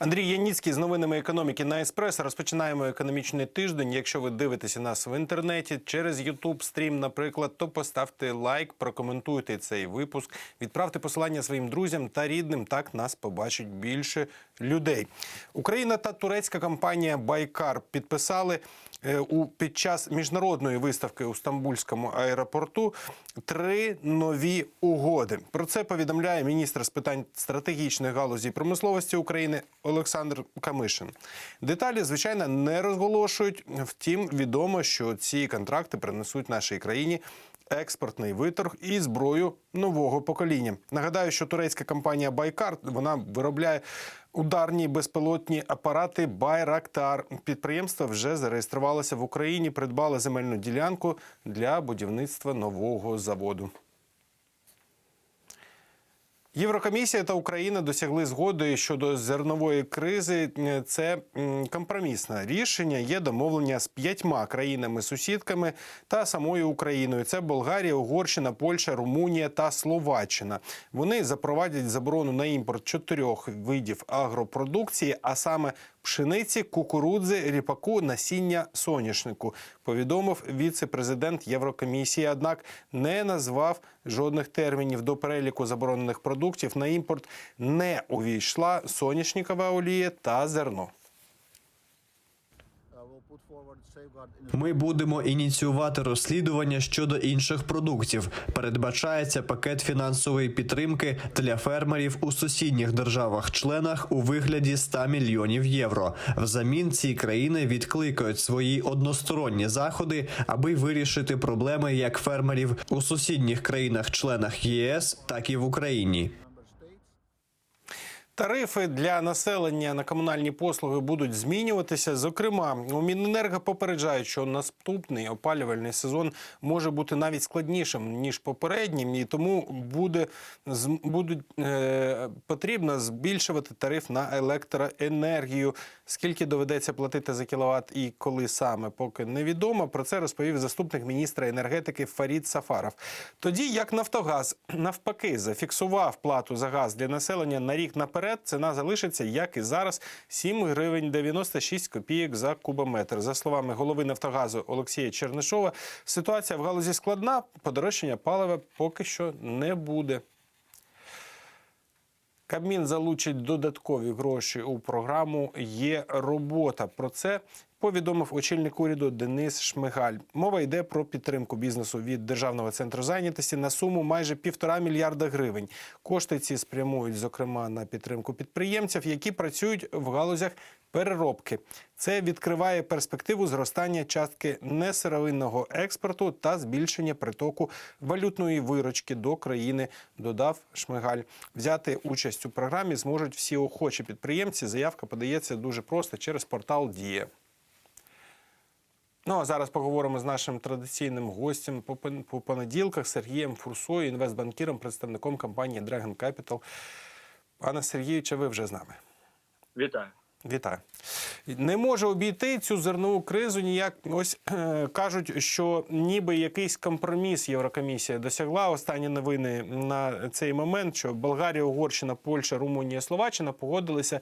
Андрій Яніцький з новинами економіки на Еспрес. Розпочинаємо економічний тиждень. Якщо ви дивитеся нас в інтернеті через YouTube стрім, наприклад, то поставте лайк, прокоментуйте цей випуск, відправте посилання своїм друзям та рідним. Так нас побачить більше людей. Україна та турецька компанія Байкар підписали у під час міжнародної виставки у Стамбульському аеропорту три нові угоди. Про це повідомляє міністр з питань стратегічних галузі промисловості України Олександр Камишин. Деталі, звичайно, не розголошують. Втім, відомо, що ці контракти принесуть нашій країні. Експортний виторг і зброю нового покоління. Нагадаю, що турецька компанія Байкар вона виробляє ударні безпілотні апарати Байрактар. Підприємство вже зареєструвалося в Україні, придбало земельну ділянку для будівництва нового заводу. Єврокомісія та Україна досягли згоди щодо зернової кризи. Це компромісне рішення. Є домовлення з п'ятьма країнами-сусідками та самою Україною. Це Болгарія, Угорщина, Польща, Румунія та Словаччина. Вони запровадять заборону на імпорт чотирьох видів агропродукції, а саме пшениці, кукурудзи, ріпаку, насіння соняшнику. Повідомив віце-президент Єврокомісії. Однак не назвав жодних термінів до переліку заборонених продуктів. На імпорт не увійшла соняшникова олія та зерно. Ми будемо ініціювати розслідування щодо інших продуктів. Передбачається пакет фінансової підтримки для фермерів у сусідніх державах-членах у вигляді 100 мільйонів євро. Взамін ці країни відкликають свої односторонні заходи, аби вирішити проблеми як фермерів у сусідніх країнах-членах ЄС, так і в Україні. Тарифи для населення на комунальні послуги будуть змінюватися. Зокрема, у Міненерго попереджають, що наступний опалювальний сезон може бути навіть складнішим ніж попереднім, і тому буде будуть е, потрібно збільшувати тариф на електроенергію. Скільки доведеться платити за кіловат і коли саме, поки невідомо. Про це розповів заступник міністра енергетики Фарід Сафаров. Тоді як Нафтогаз навпаки зафіксував плату за газ для населення на рік наперед, ціна залишиться як і зараз 7 гривень 96 копійок за кубометр. За словами голови Нафтогазу Олексія Чернишова, ситуація в галузі складна. Подорожчання палива поки що не буде. Кабмін залучить додаткові гроші у програму Є робота. Про це повідомив очільник уряду Денис Шмигаль. Мова йде про підтримку бізнесу від державного центру зайнятості на суму майже півтора мільярда гривень. Кошти ці спрямують зокрема на підтримку підприємців, які працюють в галузях переробки. Це відкриває перспективу зростання частки несировинного експорту та збільшення притоку валютної виручки до країни. Додав Шмигаль. Взяти участь у програмі зможуть всі охочі підприємці. Заявка подається дуже просто через портал Дія. Ну а зараз поговоримо з нашим традиційним гостем по понеділках Сергієм Фурсою, інвестбанкіром, представником компанії Dragon Capital. Пане Сергію, чи ви вже з нами? Вітаю. Вітаю. Не може обійти цю зернову кризу ніяк. Ось е, кажуть, що ніби якийсь компроміс Єврокомісія досягла. Останні новини на цей момент, що Болгарія, Угорщина, Польща, Румунія, Словаччина погодилися.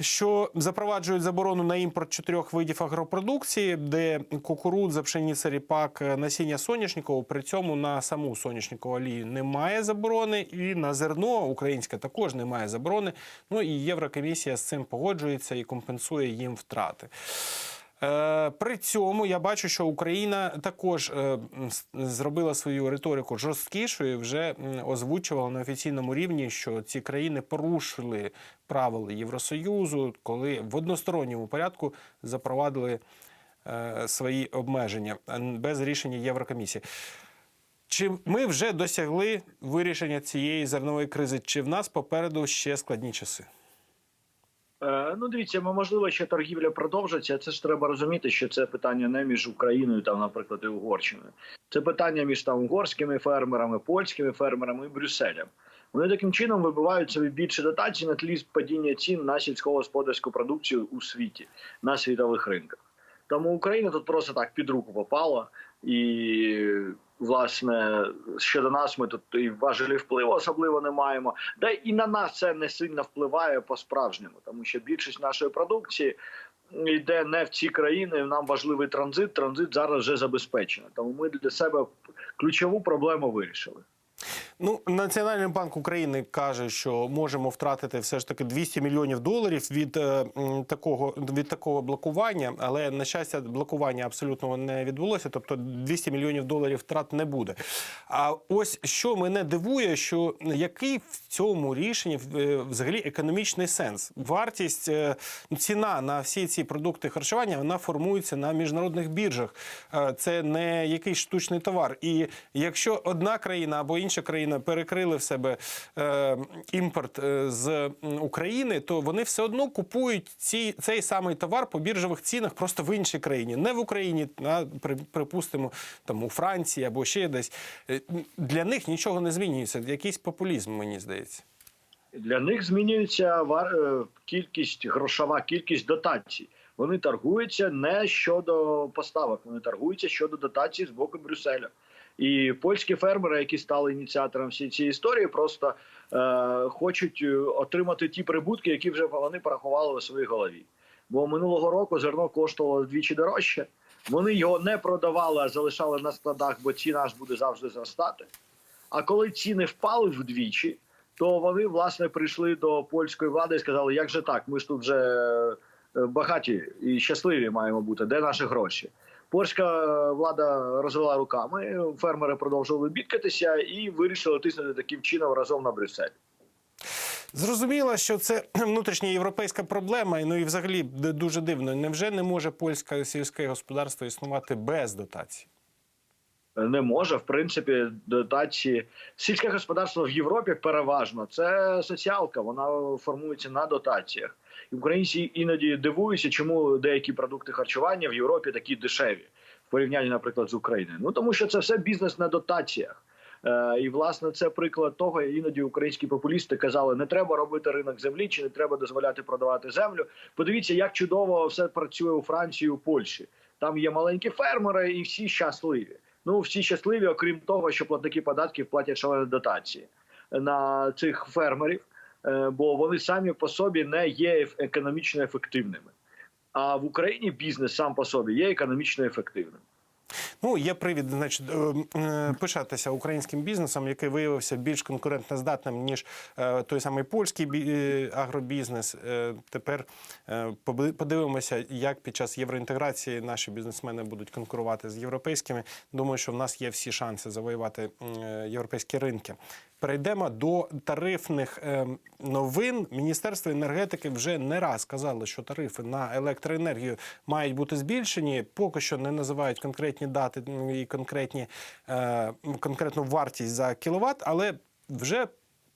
Що запроваджують заборону на імпорт чотирьох видів агропродукції, де кукурудза, пшениця, ріпак, насіння соняшникового. При цьому на саму соняшникову олію немає заборони, і на зерно українське також немає заборони. Ну і Єврокомісія з цим погоджується і компенсує їм втрати. Е, При цьому я бачу, що Україна також е, зробила свою риторику жорсткішою, вже озвучувала на офіційному рівні, що ці країни порушили правила Євросоюзу, коли в односторонньому порядку запровадили е, свої обмеження без рішення Єврокомісії. Чи ми вже досягли вирішення цієї зернової кризи? Чи в нас попереду ще складні часи? Е, ну, дивіться, можливо, ще торгівля продовжиться. Це ж треба розуміти, що це питання не між Україною, там, наприклад, і Угорщиною. Це питання між там угорськими фермерами, польськими фермерами і Брюсселем. Вони таким чином вибивають собі більше дотацій на тлі падіння цін на сільськогосподарську продукцію у світі на світових ринках. Тому Україна тут просто так під руку попала, і власне, щодо нас ми тут і важелі впливу особливо не маємо. Да і на нас це не сильно впливає по-справжньому, тому що більшість нашої продукції йде не в ці країни. Нам важливий транзит. Транзит зараз вже забезпечено. Тому ми для себе ключову проблему вирішили. Ну, Національний банк України каже, що можемо втратити все ж таки 200 мільйонів доларів від е, такого від такого блокування, але на щастя, блокування абсолютно не відбулося. Тобто 200 мільйонів доларів втрат не буде. А ось що мене дивує, що який в цьому рішенні е, взагалі економічний сенс? Вартість е, ціна на всі ці продукти харчування вона формується на міжнародних біржах. Е, Це не якийсь штучний товар. І якщо одна країна або інша країна перекрили в себе е, імпорт е, з України, то вони все одно купують ці, цей самий товар по біржових цінах просто в іншій країні, не в Україні, а при- припустимо, там у Франції або ще десь. Е, Для них нічого не змінюється. Якийсь популізм, мені здається. Для них змінюється е, кількість, грошова кількість дотацій. Вони торгуються не щодо поставок, вони торгуються щодо дотацій з боку Брюсселя. І польські фермери, які стали ініціатором всієї цієї історії, просто е, хочуть е, отримати ті прибутки, які вже вони порахували у своїй голові. Бо минулого року зерно коштувало вдвічі дорожче. Вони його не продавали, а залишали на складах, бо ціна ж буде завжди зростати. А коли ціни впали вдвічі, то вони власне прийшли до польської влади і сказали, як же так? Ми ж тут вже е, багаті і щасливі маємо бути. Де наші гроші? Польська влада розвела руками, фермери продовжували бідкатися і вирішили тиснути таким чином разом на Брюссель. Зрозуміло, що це внутрішня європейська проблема. Ну і взагалі дуже дивно. Невже не може польське сільське господарство існувати без дотацій? Не може. В принципі, дотації сільське господарство в Європі переважно це соціалка. Вона формується на дотаціях. І українці іноді дивуються, чому деякі продукти харчування в Європі такі дешеві в порівнянні, наприклад, з Україною. Ну тому що це все бізнес на дотаціях. Е, і власне це приклад того, іноді українські популісти казали, не треба робити ринок землі, чи не треба дозволяти продавати землю. Подивіться, як чудово все працює у Франції, у Польщі. Там є маленькі фермери, і всі щасливі. Ну всі щасливі, окрім того, що платники податків платять шалені дотації на цих фермерів, е, бо вони самі по собі не є економічно ефективними. А в Україні бізнес сам по собі є економічно ефективним. Ну, є привід, значить, е, е, пишатися українським бізнесом, який виявився більш конкурентноздатним, ніж е, той самий польський агробізнес. Тепер подивимося, як під час євроінтеграції наші бізнесмени будуть конкурувати з європейськими. Думаю, що в нас є всі шанси завоювати європейські ринки. Перейдемо до тарифних е, новин. Міністерство енергетики вже не раз казало, що тарифи на електроенергію мають бути збільшені. Поки що не називають конкретні дати і конкретні, е, конкретну вартість за кіловат, але вже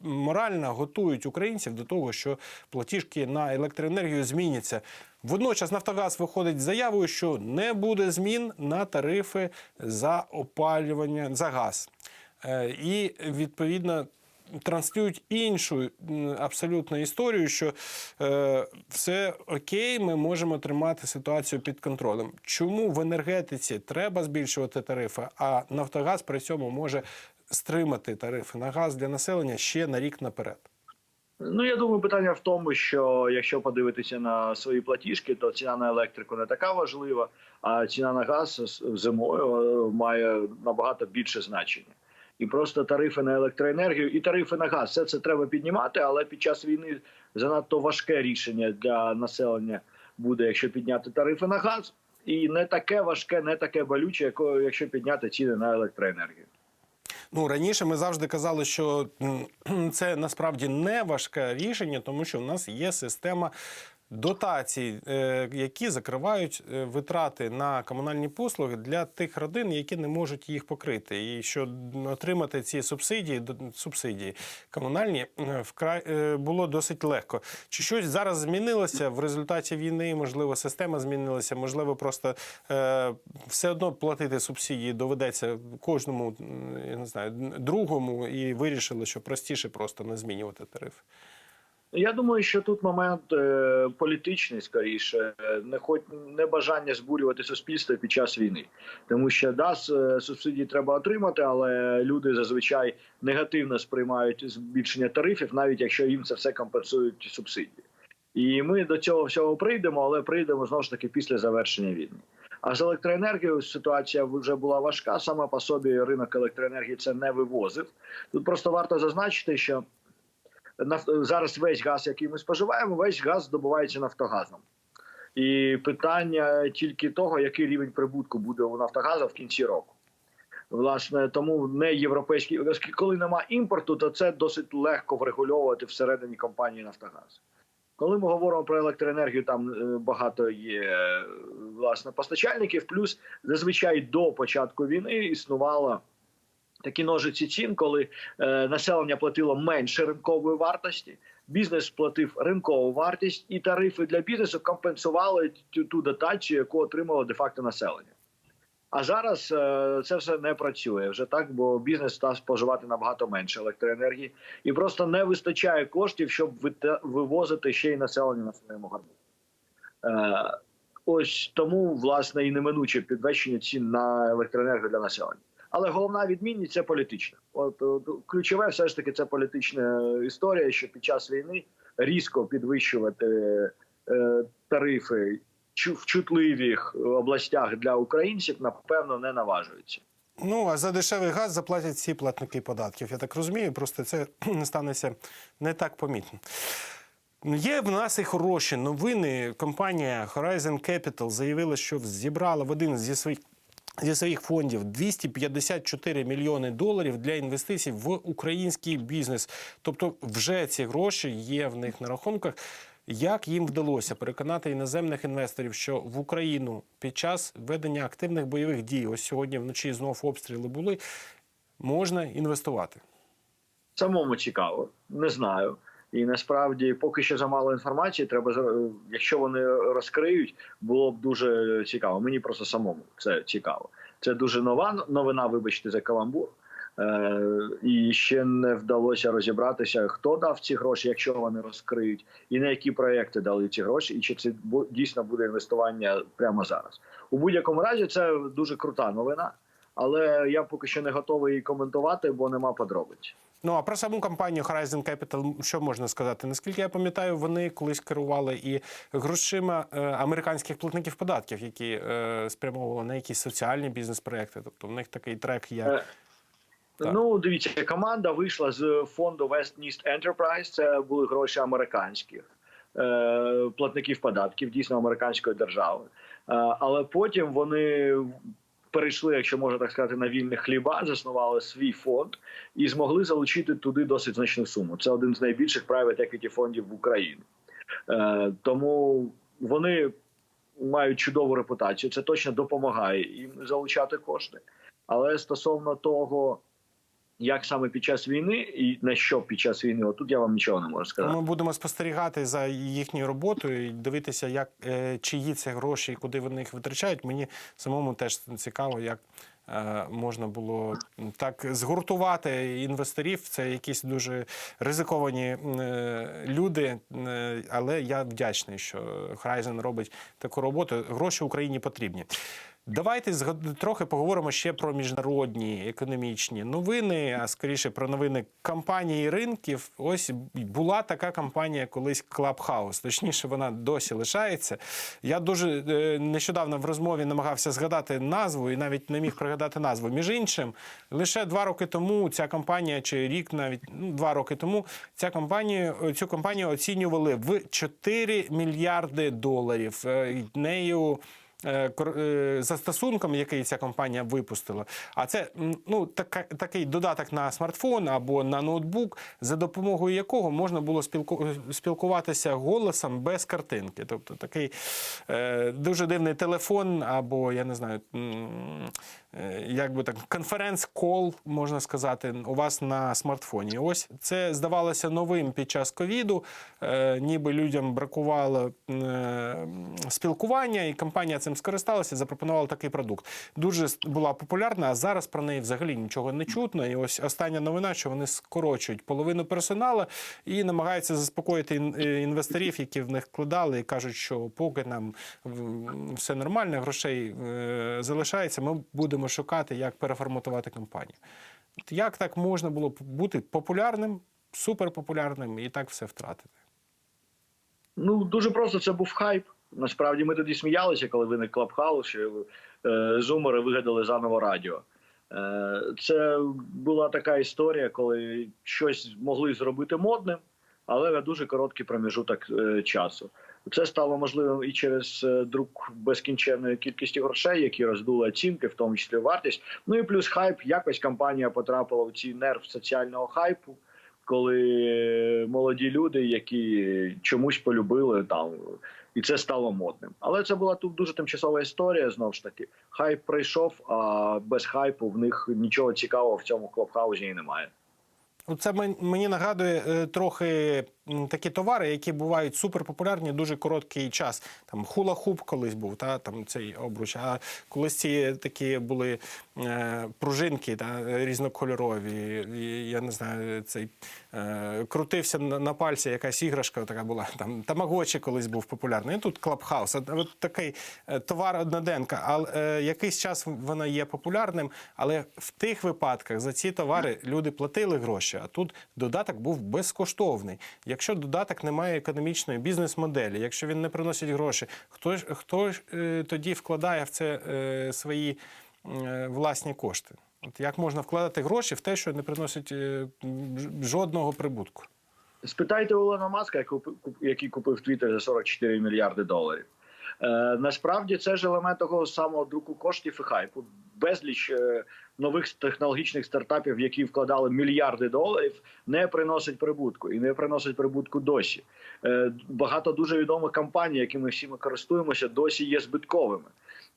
морально готують українців до того, що платіжки на електроенергію зміняться. Водночас Нафтогаз виходить з заявою, що не буде змін на тарифи за опалювання за газ. Е, І відповідно транслюють іншу абсолютно історію, що е, все окей, ми можемо тримати ситуацію під контролем. Чому в енергетиці треба збільшувати тарифи, а Нафтогаз при цьому може стримати тарифи на газ для населення ще на рік наперед? Ну я думаю, питання в тому, що якщо подивитися на свої платіжки, то ціна на електрику не така важлива, а ціна на газ зимою е, має набагато більше значення. І просто тарифи на електроенергію і тарифи на газ все це треба піднімати, але під час війни занадто важке рішення для населення буде, якщо підняти тарифи на газ, і не таке важке, не таке болюче, яко- якщо підняти ціни на електроенергію. Ну раніше ми завжди казали, що це насправді не важке рішення, тому що в нас є система. Дотацій, е, які закривають е, витрати на комунальні послуги для тих родин, які не можуть їх покрити, і що отримати ці субсидії, субсидії комунальні е, вкрай було досить легко. Чи щось зараз змінилося в результаті війни? Можливо, система змінилася, можливо, просто все одно платити субсидії доведеться кожному, я не знаю, другому, і вирішили, що простіше просто не змінювати тариф. Я думаю, що тут момент е, політичний скоріше, не хоч не бажання збурювати суспільство під час війни, тому що да, е, субсидії треба отримати, але люди зазвичай негативно сприймають збільшення тарифів, навіть якщо їм це все компенсують субсидії. І ми до цього всього прийдемо, але прийдемо знову ж таки після завершення війни. А з електроенергією ситуація вже була важка. Саме по собі ринок електроенергії це не вивозив. Тут просто варто зазначити, що зараз весь газ, який ми споживаємо, весь газ здобувається Нафтогазом. І питання тільки того, який рівень прибутку буде у Нафтогаза в кінці року. Власне, тому не європейський, оскільки коли нема імпорту, то це досить легко врегульовувати всередині компанії Нафтогаз. Коли ми говоримо про електроенергію, там е, багато є е, власне постачальників. Плюс зазвичай до початку війни існувало такі ножиці цін, коли е, населення платило менше ринкової вартості, бізнес платив ринкову вартість, і тарифи для бізнесу компенсували ту, ту дотацію, яку отримало де-факто населення. А зараз е, це все не працює вже так, бо бізнес став споживати набагато менше електроенергії, і просто не вистачає коштів, щоб вивозити ще й населення на своєму гарбу. Е, ось тому власне і неминуче підвищення цін на електроенергію для населення. Але головна відмінність це політична. От, от ключове, все ж таки, це політична історія, що під час війни різко підвищувати е, тарифи в чутливих областях для українців, напевно, не наважуються. Ну а за дешевий газ заплатять всі платники податків. Я так розумію, просто це станеться не так помітно. Є в нас і хороші новини. Компанія Horizon Capital заявила, що зібрала в один зі своїх. Зі своїх фондів 254 мільйони доларів для інвестицій в український бізнес. Тобто, вже ці гроші є в них на рахунках. Як їм вдалося переконати іноземних інвесторів, що в Україну під час ведення активних бойових дій, ось сьогодні вночі знов обстріли були, можна інвестувати? Самому цікаво, не знаю. І насправді поки що замало інформації. Треба якщо вони розкриють, було б дуже цікаво. Мені просто самому це цікаво. Це дуже нова новина. Вибачте за каламбур. Е, і ще не вдалося розібратися, хто дав ці гроші, якщо вони розкриють, і на які проекти дали ці гроші, і чи це дійсно буде інвестування прямо зараз. У будь-якому разі це дуже крута новина, але я поки що не готовий її коментувати, бо нема подробиць. Ну а про саму компанію Horizon Capital що можна сказати? Наскільки я пам'ятаю, вони колись керували і грошима е, американських платників податків, які е, спрямовували на якісь соціальні бізнес-проекти. Тобто в них такий трек є. Е, Так. Ну, дивіться, команда вийшла з фонду West East Enterprise. Це були гроші американських е, платників податків, дійсно американської держави. Але потім вони перейшли, якщо можна так сказати, на вільних хліба, заснували свій фонд і змогли залучити туди досить значну суму. Це один з найбільших private equity фондів в Україні. Е, тому вони мають чудову репутацію. Це точно допомагає їм залучати кошти. Але стосовно того, як саме під час війни і на що під час війни, отут я вам нічого не можу сказати. Ми будемо спостерігати за їхньою роботою і дивитися, як е, чиї це гроші і куди вони їх витрачають. Мені самому теж цікаво, як е, можна було так згуртувати інвесторів. Це якісь дуже ризиковані е, люди. але я вдячний, що Horizon робить таку роботу. Гроші Україні потрібні. Давайте трохи поговоримо ще про міжнародні економічні новини, а скоріше про новини компаній ринків. Ось була така компанія колись Clubhouse. Точніше, вона досі лишається. Я дуже е, нещодавно в розмові намагався згадати назву і навіть не міг пригадати назву. Між іншим, лише два роки тому ця компанія, чи рік навіть ну, два роки тому, ця компанія цю компанію оцінювали в 4 мільярди доларів. Е, Нею застосунком, який ця компанія випустила. А це ну, така, такий додаток на смартфон або на ноутбук, за допомогою якого можна було спілку, спілкуватися голосом без картинки. Тобто такий е, дуже дивний телефон, або я не знаю. е, Як би так, конференц-кол, можна сказати, у вас на смартфоні. Ось це здавалося новим під час ковіду. Е, ніби людям бракувало е, спілкування, і компанія цим цим скористалися запропонували такий продукт. Дуже була популярна, а зараз про неї взагалі нічого не чутно. І ось остання новина, що вони скорочують половину персоналу і намагаються заспокоїти е, інвесторів, які в них вкладали, і кажуть, що поки нам все нормально, грошей е, залишається, ми будемо шукати, як переформатувати компанію. Як так можна було бути популярним, суперпопулярним і так все втратити? Ну дуже просто це був хайп. Насправді ми тоді сміялися, коли виник Клабхаус, що е, зумери вигадали заново радіо. Е, це була така історія, коли щось могли зробити модним, але на дуже короткий проміжуток е, часу. Це стало можливим і через друк безкінченної кількості грошей, які роздули оцінки, в тому числі вартість. Ну і плюс хайп. Якось компанія потрапила в цей нерв соціального хайпу, коли молоді люди, які чомусь полюбили там, і це стало модним. Але це була тут дуже тимчасова історія. Знову ж таки, хайп прийшов, а без хайпу в них нічого цікавого в цьому клабхаузі і немає. Ну, Це мені нагадує е, трохи такі товари, які бувають суперпопулярні дуже короткий час. Там хула-хуп колись був, та там цей обруч. А колись ці такі були е, пружинки та, різнокольорові. І, я не знаю, цей е, крутився на, на пальці якась іграшка, така була. Там тамагочі колись був популярний. І тут клабхаус. От, такий е, товар одноденка. Але е, якийсь час воно є популярним, але в тих випадках за ці товари люди платили гроші, а тут додаток був безкоштовний. Якщо додаток не має економічної бізнес-моделі, якщо він не приносить гроші, хто хто е, тоді вкладає в це е, свої е, власні кошти? От як можна вкладати гроші в те, що не приносить е, жодного прибутку? Спитайте у Ілона Маска, який купив Твіттер за 44 мільярди доларів. Е, насправді це ж елемент того самого друку коштів і хайпу. Безліч е, нових технологічних стартапів, які вкладали мільярди доларів, не приносить прибутку і не приносить прибутку досі. Е, багато дуже відомих компаній, якими всі ми користуємося, досі є збитковими.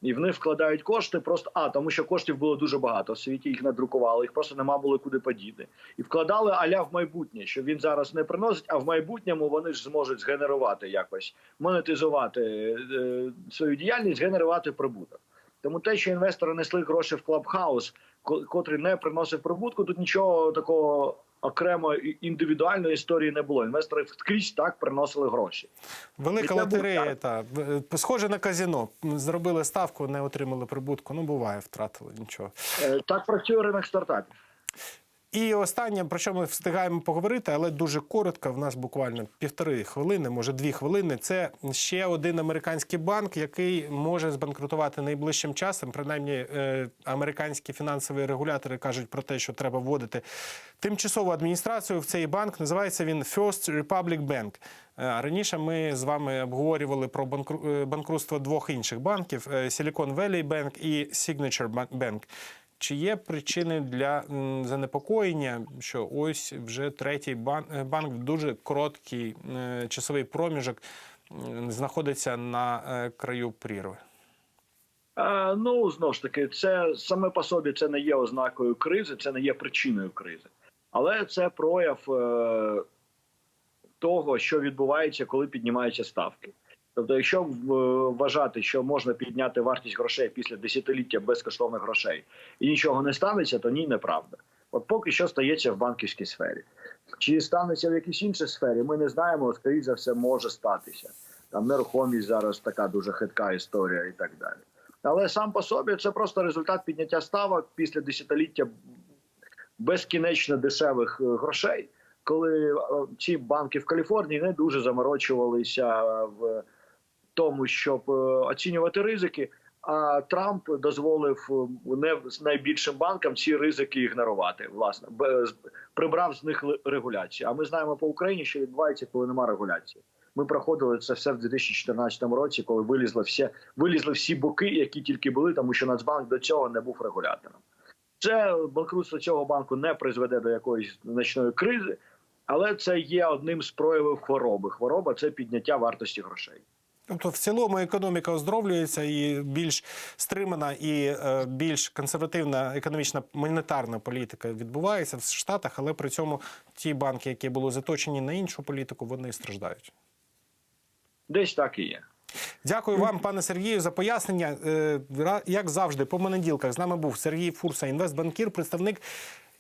І в них вкладають кошти просто а тому, що коштів було дуже багато. В світі їх надрукували, їх просто нема було куди подіти. І вкладали аля в майбутнє, що він зараз не приносить, а в майбутньому вони ж зможуть згенерувати якось, монетизувати е, свою діяльність, генерувати прибуток. Тому те, що інвестори несли гроші в Клабхаус, ко- котрий не приносив прибутку, тут нічого такого окремо індивідуальної історії не було. Інвестори скрізь так приносили гроші. Велика лотерея, та схоже на казіно. Зробили ставку, не отримали прибутку. Ну буває, втратили нічого. Е, Так працює ринок стартапів. І останнє, про що ми встигаємо поговорити, але дуже коротко, в нас буквально півтори хвилини, може дві хвилини. Це ще один американський банк, який може збанкрутувати найближчим часом. Принаймні, е, американські фінансові регулятори кажуть про те, що треба вводити тимчасову адміністрацію в цей банк. Називається він First Republic Bank. Е, Раніше ми з вами обговорювали про е, банкрутство двох інших банків: Silicon Valley Bank і Signature Bank. Чи є причини для занепокоєння, що ось вже третій е, банк в дуже короткий е, часовий проміжок знаходиться на е, краю прірви? Ну знову ж таки, це саме по собі це не є ознакою кризи, це не є причиною кризи, але це прояв того, що відбувається, коли піднімаються ставки. Тобто, якщо е, вважати, що можна підняти вартість грошей після десятиліття безкоштовних грошей і нічого не станеться, то ні, неправда. От поки що стається в банківській сфері. Чи станеться в якійсь іншій сфері, ми не знаємо. Скоріше за все, може статися. Там нерухомість зараз така дуже хитка історія і так далі. Але сам по собі це просто результат підняття ставок після десятиліття безкінечно дешевих е, грошей, коли е, ці банки в Каліфорнії не дуже заморочувалися в тому, щоб е, оцінювати ризики. А Трамп дозволив е, не з найбільшим банкам ці ризики ігнорувати. Власне, прибрав з них регуляцію. А ми знаємо по Україні, що відбувається, коли немає регуляції. Ми проходили це все в 2014 році, коли вилізли всі, вилізли всі боки, які тільки були, тому що Нацбанк до цього не був регулятором. Це банкрутство цього банку не призведе до якоїсь значної кризи, але це є одним з проявів хвороби. Хвороба це підняття вартості грошей. Тобто, в цілому економіка оздоровлюється і більш стримана і е, більш консервативна економічна монетарна політика відбувається в Штатах, але при цьому ті банки, які були заточені на іншу політику, вони страждають. Десь так і є. Дякую вам, пане Сергію, за пояснення. Е, Як завжди, по понеділках з нами був Сергій Фурса, інвестбанкір, представник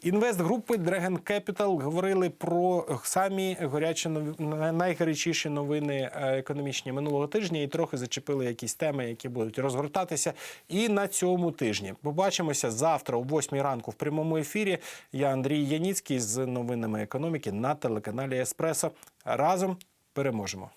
інвестгрупи Dragon Capital. Говорили про самі гарячі нові- найгарячіші новини е, економічні минулого тижня і трохи зачепили якісь теми, які будуть розгортатися і на цьому тижні. Побачимося завтра о 8 ранку в прямому ефірі. Я Андрій Яніцький з новинами економіки на телеканалі Еспресо. Разом переможемо.